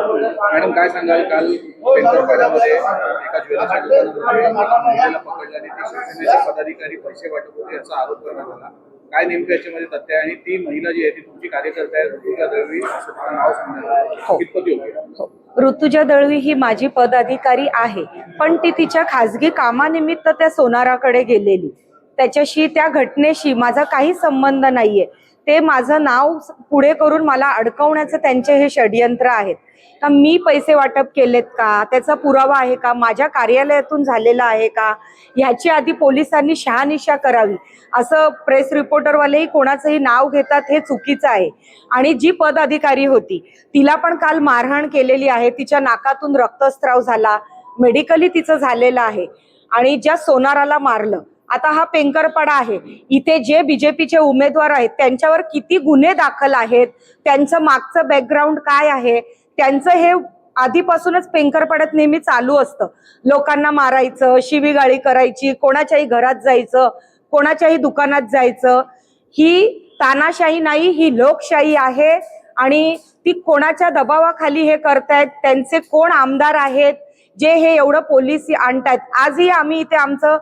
Madam काय सांगाल? काल पेंटरपाड्यामध्ये एका ज्वेलरच्या दुकानामध्ये एका महिलेला पकडलं आणि ती शिवसेनेचे पदाधिकारी पैसे वाटत होते याचा आरोप करण्यात आला. काय नेमकं याच्यामध्ये तथ्य आहे? आणि ती महिला जी आहे ती तुमची कार्यकर्ता आहे ऋतुजा दळवी असं तिचं नाव सांगण्यात आलं. कितपत योग्य? आहे? ऋतुजा दळवी ही माझी पदाधिकारी आहे पण ती तिच्या खाजगी कामानिमित्त त्या सोनाराकडे गेलेली. त्याच्याशी त्या घटनेशी माझा काही संबंध नाहीये. ते माझं नाव पुढे करून मला अडकवण्याचं त्यांचे हे षडयंत्र आहेत. का मी पैसे वाटप केलेत का? त्याचा पुरावा आहे का? माझ्या कार्यालयातून झालेला आहे का? ह्याची आधी पोलिसांनी शहानिशा करावी. असं प्रेस रिपोर्टरवालेही कोणाचंही नाव घेतात हे चुकीचं आहे. आणि जी पदाधिकारी होती तिला पण काल मारहाण केलेली आहे. तिच्या नाकातून रक्तस्त्राव झाला. मेडिकली तिचं झालेलं आहे. आणि ज्या सोनाराला मारलं आता हा पेंकरपडा आहे. इथे जे बीजेपीचे उमेदवार आहेत त्यांच्यावर किती गुन्हे दाखल आहेत त्यांचं मागचं बॅकग्राऊंड काय आहे त्यांचं हे आधीपासूनच पेंकरपड्यात नेहमी चालू असतं. लोकांना मारायचं शिवीगाळी करायची कोणाच्याही घरात जायचं कोणाच्याही दुकानात जायचं. ही तानाशाही नाही ही लोकशाही आहे आणि ती कोणाच्या दबावाखाली हे करतायत त्यांचे कोण आमदार आहेत जे हे एवढं पोलीस आणतायत. आजही आम्ही इथे आमचं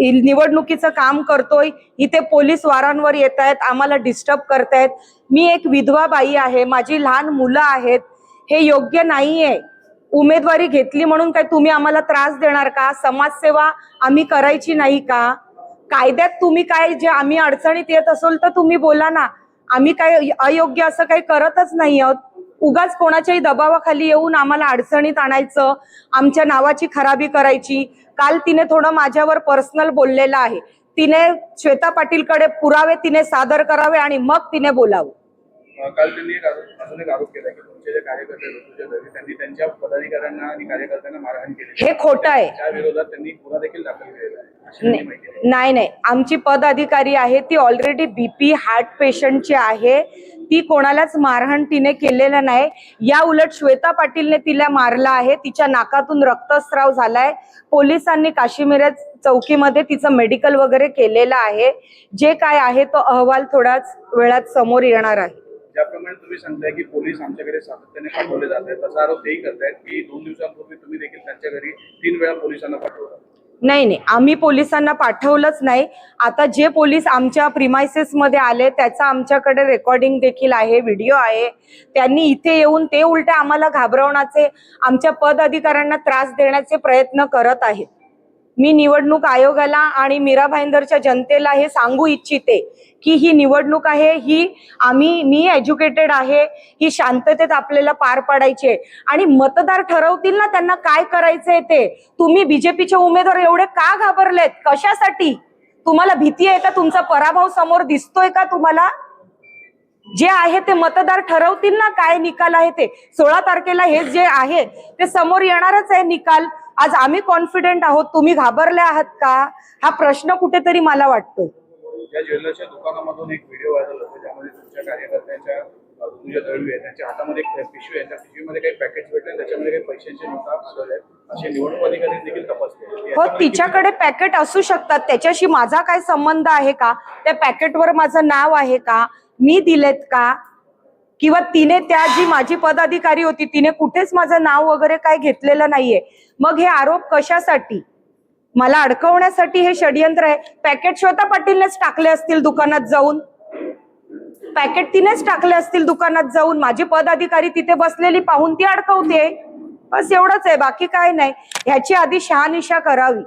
निवडणुकीचं काम करतोय. इथे पोलीस वारांवर येत आहेत आम्हाला डिस्टर्ब करतायत. मी एक विधवा बाई आहे माझी लहान मुलं आहेत. हे योग्य नाहीये. उमेदवारी घेतली म्हणून काय तुम्ही आम्हाला त्रास देणार का? समाजसेवा आम्ही करायची नाही का? कायद्यात तुम्ही काय जे आम्ही अडचणीत येत असेल तर तुम्ही बोला ना. आम्ही काय अयोग्य असं काही करतच नाही आहोत. उगाच कोणाच्याही दबावाखाली येऊन आम्हाला अडचणीत आणायचं आमच्या नावाची खराबी करायची. काल तिने थोडं माझ्यावर पर्सनल बोललेलं आहे. तिने श्वेता पाटीलकडे पुरावे तिने सादर करावे आणि मग तिने बोलावं. काल त्यांनी एक आरोप अजून एक आरोप केला की तुमचे जे कार्यकर्ते आहेत, ऋतुजा दळवी त्यांनी त्यांच्या पदाधिकाऱ्यांना आणि कार्यकर्त्यांना मारहाण केली हे खोटं आहे. त्या विरोधात त्यांनी गुन्हा देखील दाखल केलेला आहे. अशी त्यांनी माहिती दिली. नाही नाही. आमची पद अधिकारी आहे ती ऑलरेडी बीपी हार्ट पेशंटची आहे. ती कोणालाच मारहाण तिने केलेलं नाही. या उलट श्वेता पाटीलने तिला मारला आहे. तिच्या नाकातून रक्तस्राव झालाय. पोलिसांनी काश्मीर चौकीमध्ये तिचं मेडिकल वगैरे केलेलं आहे. जे काय आहे तो अहवाल थोड्याच वेळात समोर येणार आहे. ज्याप्रमाणे तुम्ही सांगताय की पोलीस आमच्याकडे सातत्याने पाठवले जात आहेत तसा आरोप तेही करतायत की दोन दिवसांपूर्वी तुम्ही देखील त्यांच्या घरी तीन वेळा पोलिसांना पाठवलं. नाही नाही. आम्ही पोलिसांना पाठवलंच नाही. आता जे पोलीस आमच्या प्रिमायसेस मध्ये आले त्याचा आमच्याकडे रेकॉर्डिंग देखील आहे व्हिडिओ आहे. त्यांनी इथे येऊन ते उलटे आम्हाला घाबरवण्याचे आमच्या पद अधिकाऱ्यांना त्रास देण्याचे प्रयत्न करत आहेत. मी निवडणूक आयोगाला आणि मीरा भाईंदरच्या जनतेला हे सांगू इच्छिते की ही निवडणूक आहे ही आम्ही मी एज्युकेटेड आहे ही शांततेत आपल्याला पार पाडायची आहे. आणि मतदार ठरवतील ना त्यांना काय करायचंय ते. तुम्ही बीजेपीचे उमेदवार एवढे का घाबरलेत? कशासाठी? तुम्हाला भीती आहे का? तुमचा पराभव समोर दिसतोय का तुम्हाला? जे आहे ते मतदार ठरवतील ना काय निकाल आहे ते. सोळा तारखेला हे जे आहे ते समोर येणारच आहे निकाल. आज आम्ही कॉन्फिडेंट आहोत तुम्ही घाबरले आहात का? हा प्रश्न कुठेतरी मला वाटतोय. या ज्वेलरच्या दुकानामधून एक व्हिडिओ व्हायरल होतो ज्यामध्ये तुमच्या कार्यकर्त्यांच्या अं, तुझ्या दळवी आहे त्यांच्या हातामध्ये एक पिशवी आहे त्या पिशवीमध्ये काही पॅकेट्स भेटले त्याच्यामध्ये काही पैशांचे नोटा आढळल्या आहेत. असे निवडणूक अधिकारी देखील तपास केले हो तिच्याकडे पॅकेट असू शकतात. त्याच्याशी माझा काय संबंध आहे का? त्या पॅकेटवर माझं नाव आहे का? मी दिलेत का? किंवा तिने त्या जी माझी पदाधिकारी होती तिने कुठेच माझं नाव वगैरे काय घेतलेलं नाहीये. मग हे आरोप कशासाठी? मला अडकवण्यासाठी हे षडयंत्र आहे. पॅकेट श्वेता पाटीलनेच टाकले असतील दुकानात जाऊन. पॅकेट तिनेच टाकले असतील दुकानात जाऊन. माझी पदाधिकारी तिथे बसलेली पाहून ती अडकवते बस एवढंच आहे बाकी काय नाही. ह्याची आधी शहानिशा करावी.